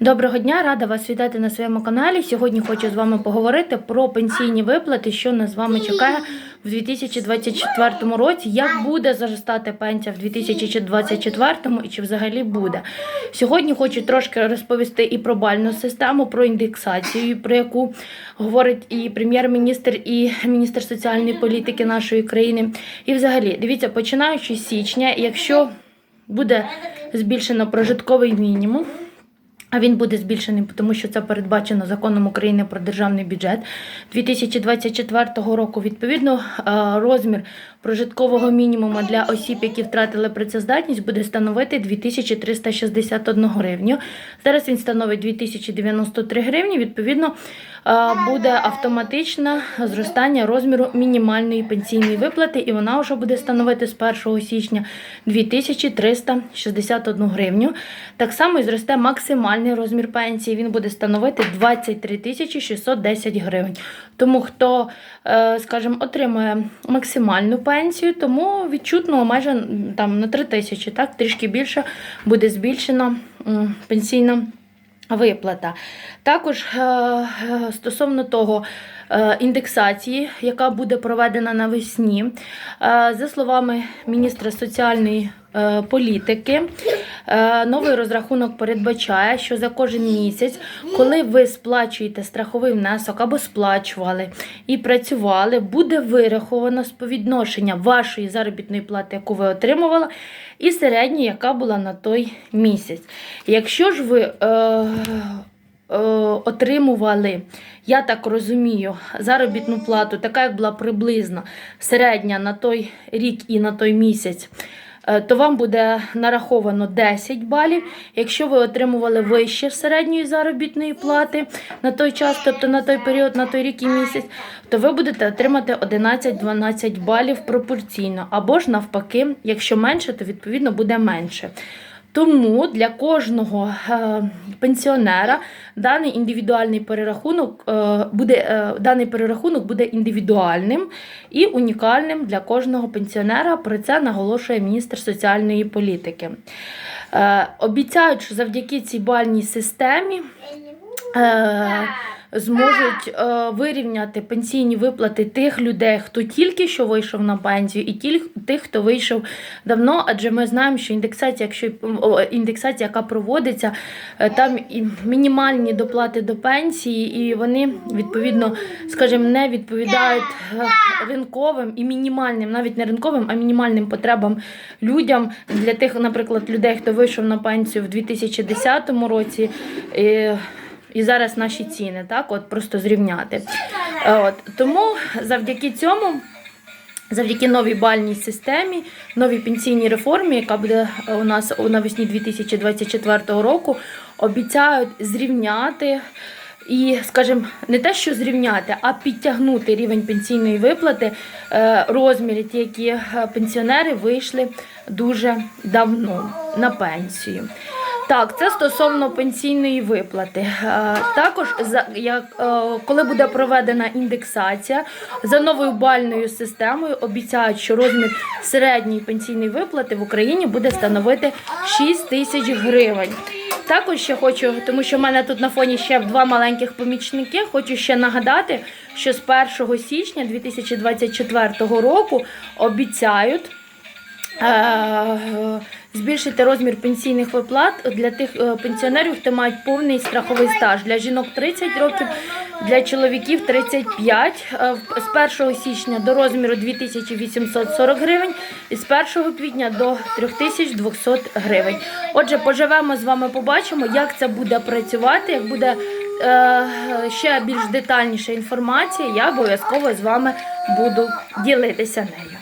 Доброго дня, рада вас вітати на своєму каналі. Сьогодні хочу з вами поговорити про пенсійні виплати, що нас з вами чекає в 2024 році. Як буде зростати пенсія в 2024 і чи взагалі буде? Сьогодні хочу трошки розповісти і про бальну систему, про індексацію, про яку говорить і прем'єр-міністр, і міністр соціальної політики нашої країни. І взагалі, дивіться, починаючи з січня, якщо буде збільшено прожитковий мінімум. А він буде збільшений, тому що це передбачено законом України про державний бюджет 2024 року. Відповідно, е, розмір прожиткового мінімуму для осіб, які втратили працездатність, буде становити 2361 гривню. Зараз він становить 2093 гривні. Відповідно, буде автоматичне зростання розміру мінімальної пенсійної виплати, і вона вже буде становити з 1 січня 2361 гривню. Так само і зросте максимальний розмір пенсії. Він буде становити 23 тисячі 610 гривень. Тому хто, е, скажімо, отримує максимальну пенсію, тому відчутно майже там на 3 тисячі, так трішки більше буде збільшена пенсійна. Виплата. Також е, е, стосовно того е, індексації, яка буде проведена навесні, за словами міністра соціальної політики, е, новий розрахунок передбачає, що за кожен місяць, коли ви сплачуєте страховий внесок або сплачували і працювали, буде вираховано співвідношення вашої заробітної плати, яку ви отримували, і середньої, яка була на той місяць. Якщо ж ви е, е, отримували, я так розумію, заробітну плату, така як була приблизно середня на той рік і на той місяць, е, то вам буде нараховано 10 балів. Якщо ви отримували вище середньої заробітної плати на той час, тобто на той період, на той рік і місяць, то ви будете отримати 11-12 балів пропорційно. Або ж навпаки, якщо менше, то відповідно буде менше. Тому для кожного е, пенсіонера даний індивідуальний перерахунок е, буде е, даний перерахунок буде індивідуальним і унікальним для кожного пенсіонера. Про це наголошує міністр соціальної політики. Обіцяють, що завдяки цій бальній системі. Зможуть е, вирівняти пенсійні виплати тих людей, хто тільки що вийшов на пенсію, і тих, хто вийшов давно. Адже ми знаємо, що індексація, якщо індексація, яка проводиться, е, там і мінімальні доплати до пенсії, і вони відповідно, скажімо, не відповідають е, ринковим і мінімальним, навіть не ринковим, а мінімальним потребам людям для тих, наприклад, людей, хто вийшов на пенсію в 2010 році. е, і зараз наші ціни, так, от просто зрівняти. Е, От, тому завдяки цьому, завдяки новій бальній системі, новій пенсійній реформі, яка буде у нас у навесні 2024 року, обіцяють зрівняти. І, скажімо, не те, що зрівняти, а підтягнути рівень пенсійної виплати, е, розміри, ті, які е, пенсіонери вийшли дуже давно на пенсію. Так, це стосовно пенсійної виплати. Е, Також як е, коли буде проведена індексація за новою бальною системою, обіцяють, що розмір середньої пенсійної виплати в Україні буде становити 6 тисяч гривень. Також ще хочу, тому що в мене тут на фоні ще два маленьких помічники. Хочу ще нагадати, що з 1 січня 2024 року обіцяють. Е, Збільшити розмір пенсійних виплат для тих е, пенсіонерів, хто мають повний страховий стаж. Для жінок 30 років, для чоловіків 35. Е, З 1 січня до розміру 2840 гривень і з 1 квітня до 3200 гривень. Отже, поживемо з вами, побачимо, як це буде працювати, як буде ще більш детальніша інформація, я обов'язково з вами буду ділитися нею.